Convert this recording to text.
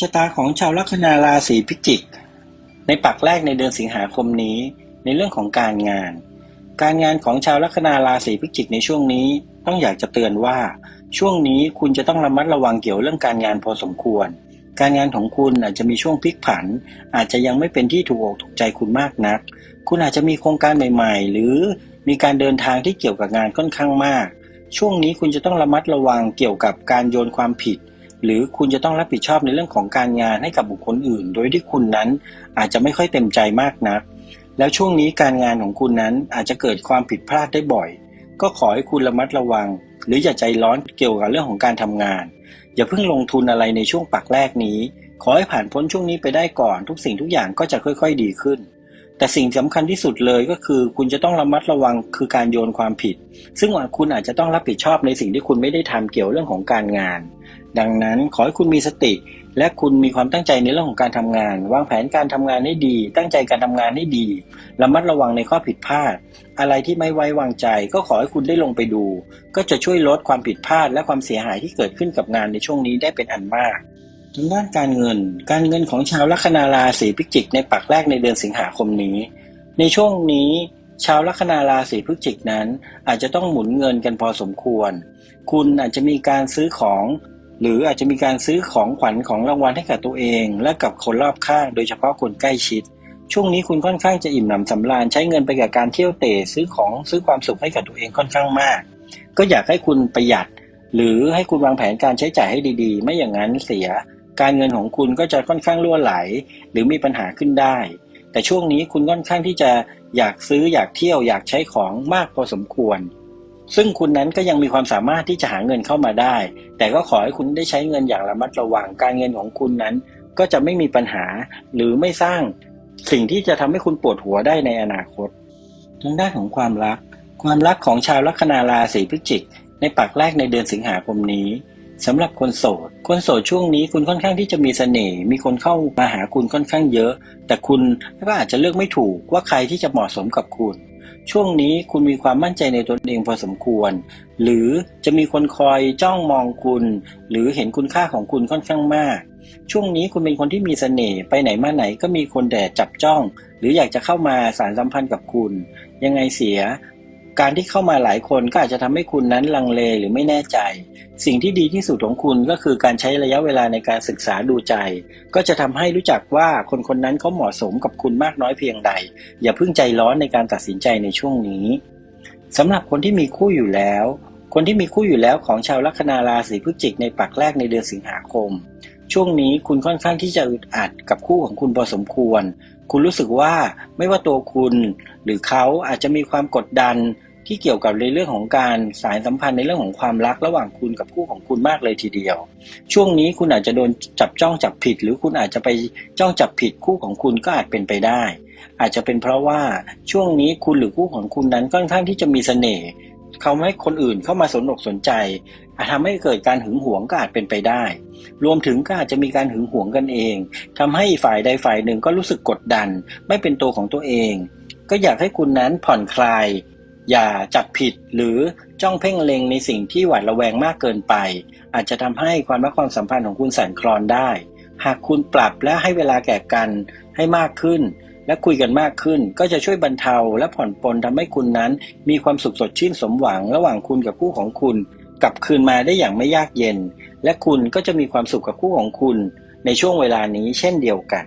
ชะตาของชาวลัคนาราศีพิจิก ในปักแรกในเดือนสิงหาคมนี้ ในเรื่องของการงาน การงานของชาวลัคนาราศีพิจิกในช่วงนี้ต้องอยากจะเตือนว่า ช่วงนี้คุณจะต้องระมัดระวังเกี่ยวเรื่องการงานพอสมควร การงานของคุณอาจจะมีช่วงพลิกผัน อาจจะยังไม่เป็นที่ถูกอกถูกใจคุณมากนัก คุณอาจจะมีโครงการใหม่ ๆ หรือมีการเดินทางที่เกี่ยวกับงานค่อนข้างมาก ช่วงนี้คุณจะต้องระมัดระวังเกี่ยวกับการโยนความผิด หรือคุณจะต้องรับผิดชอบในเรื่องของการงานให้กับบุคคลอื่น โดยที่คุณนั้นอาจจะไม่ค่อยเต็มใจมากนัก แล้วช่วงนี้การงานของคุณนั้นอาจจะเกิดความผิดพลาดได้บ่อย ก็ขอให้คุณระมัดระวัง หรืออย่าใจร้อนเกี่ยวกับเรื่องของการทำงาน อย่าเพิ่งลงทุนอะไรในช่วงปักแรกนี้ ขอให้ผ่านพ้นช่วงนี้ไปได้ก่อน ทุกสิ่งทุกอย่างก็จะค่อย ๆ ดีขึ้น แต่สิ่งสำคัญที่สุดเลยก็คือ คุณจะต้องระมัดระวังคือการโยนความผิด ซึ่งคุณอาจจะต้องรับผิดชอบในสิ่งที่คุณไม่ได้ทำเกี่ยวเรื่องของการงาน ดังนั้นขอให้คุณมีสติ และคุณมีความตั้งใจในเรื่องของการทำงาน วางแผนการทำงานให้ดี ตั้งใจการทำงานให้ดี ระมัดระวังในข้อผิดพลาด อะไรที่ไม่ไว้วางใจ ก็ขอให้คุณได้ลงไปดู ก็จะช่วยลดความผิดพลาด และความเสียหายที่เกิดขึ้นกับงานในช่วงนี้ได้เป็นอันมาก ทางด้านการเงิน การเงินของชาวลัคนาราศีพิจิกในปักแรกในเดือนสิงหาคมนี้ ในช่วงนี้ ชาวลัคนาราศีพฤจิกนั้น อาจจะต้องหมุนเงินกันพอสมควร คุณอาจจะมีการซื้อของ หรืออาจจะมีการซื้อของขวัญของรางวัลให้กับตัวเอง และกับคนรอบข้าง โดยเฉพาะคนใกล้ชิด ช่วงนี้คุณค่อนข้างจะอิ่มหนำสำราญใช้เงินไปกับการเที่ยวเตะซื้อของซื้อความสุขให้กับตัวเองค่อนข้างมาก ก็อยากให้คุณประหยัด หรือให้คุณวางแผนการใช้จ่ายให้ดี ๆ ไม่อย่างนั้นเสีย การเงินของคุณก็จะค่อนข้างรั่วไหล หรือมีปัญหาขึ้นได้ แต่ช่วงนี้คุณค่อนข้างที่จะอยากซื้ออยากเที่ยวอยากใช้ของมากพอสมควร ซึ่งคุณนั้นก็ยังมีความสามารถที่จะหาเงินเข้ามาได้ แต่ก็ขอให้คุณได้ใช้เงินอย่างระมัดระวัง การเงินของคุณนั้น ก็จะไม่มีปัญหาหรือไม่สร้าง สิ่งที่จะทำให้คุณปวดหัวได้ในอนาคตทางด้านของความรัก ความรักของชาวลัคนาราศีพิจิก ในปักแรกในเดือนสิงหาคมนี้ สำหรับคนโสด คนโสดช่วงนี้คุณค่อนข้างที่จะมีเสน่ห์ มีคนเข้ามาหาคุณค่อนข้างเยอะ แต่คุณก็อาจจะเลือกไม่ถูกว่าใครที่จะเหมาะสมกับคุณ ช่วงนี้คุณมีความมั่นใจในตนเองพอสมควร หรือจะมีคนคอยจ้องมองคุณ หรือเห็นคุณค่าของคุณค่อนข้างมาก ช่วงนี้คุณเป็นคนที่มีเสน่ห์ ไปไหนมาไหนก็มีคนแดดจับจ้อง หรืออยากจะเข้ามาสารสัมพันธ์กับคุณ ยังไงเสีย การที่เข้ามาหลายคนก็อาจจะทำให้คุณนั้นลังเลหรือไม่แน่ใจ สิ่งที่ดีที่สุดของคุณก็คือการใช้ระยะเวลาในการศึกษาดูใจ ก็จะทำให้รู้จักว่าคนคนนั้นเขาเหมาะสมกับคุณมากน้อยเพียงใด อย่าเพิ่งใจร้อนในการตัดสินใจในช่วงนี้สำหรับคนที่มีคู่อยู่แล้ว คนที่มีคู่อยู่แล้วของชาวลัคนาราศีพฤศจิกในปักแรกในเดือนสิงหาคมช่วงนี้คุณค่อนข้างที่จะอึดอัดกับคู่ของคุณพอสมควร คุณรู้สึกว่าไม่ว่าตัวคุณ หรือเขาอาจจะมีความกดดันที่เกี่ยวกับในเรื่องของการสายสัมพันธ์ในเรื่องของความรักระหว่างคุณกับคู่ของคุณมากเลยทีเดียว ช่วงนี้คุณอาจจะโดนจับจ้องจับผิด หรือคุณอาจจะไปจ้องจับผิดคู่ของคุณก็อาจเป็นไปได้ อาจจะเป็นเพราะว่าช่วงนี้คุณหรือคู่ของคุณนั้นค่อนข้างที่จะมีเสน่ห์ เขาให้คนอื่นเข้ามาสนอกสนใจ อาจทำให้เกิดการหึงหวงก็อาจเป็นไปได้ รวมถึงก็อาจจะมีการหึงหวงกันเองทำให้ฝ่ายใดฝ่ายหนึ่งก็รู้สึกกดดัน ไม่เป็นตัวของตัวเอง ก็อยากให้คุณนั้นผ่อนคลาย อย่าจับผิดหรือจ้องเพ่งเล็งในสิ่งที่หวาดระแวงมากเกินไป อาจจะทำให้ความรักความสัมพันธ์ของคุณสั่นคลอนได้ หากคุณปรับและให้เวลาแก่กันให้มากขึ้น และคุยกันมากขึ้น ก็จะช่วยบรรเทาและผ่อนปลนทำให้คุณนั้น มีความสุขสดชื่นสมหวัง ระหว่างคุณกับคู่ของคุณ กลับคืนมาได้อย่างไม่ยากเย็น และคุณก็จะมีความสุขกับคู่ของคุณ ในช่วงเวลานี้เช่นเดียวกัน